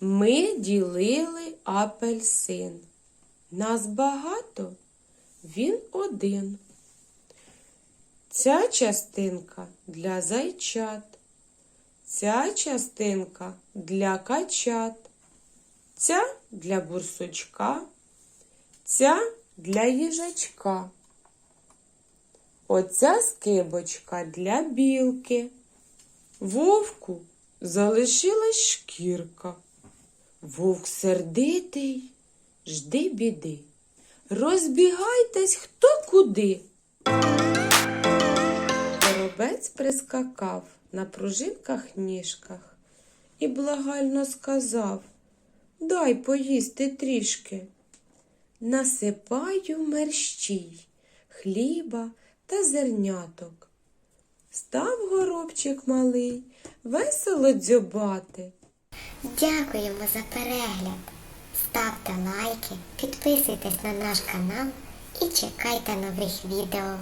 Ми ділили апельсин. Нас багато, він один. Ця частинка для зайчат, ця частинка для качат, ця для бурсучка, ця для їжачка. Оця скибочка для білки. Вовку залишилась шкірка. Вовк сердитий, жди біди. Розбігайтесь хто куди. Горобець прискакав на пружинках ніжках і благально сказав Дай поїсти трішки. Насипаю мерщій, хліба та зерняток. Став горобчик малий, весело дзьобати. Дякуємо за перегляд. Ставте лайки, підписуйтесь на наш канал і чекайте нових відео.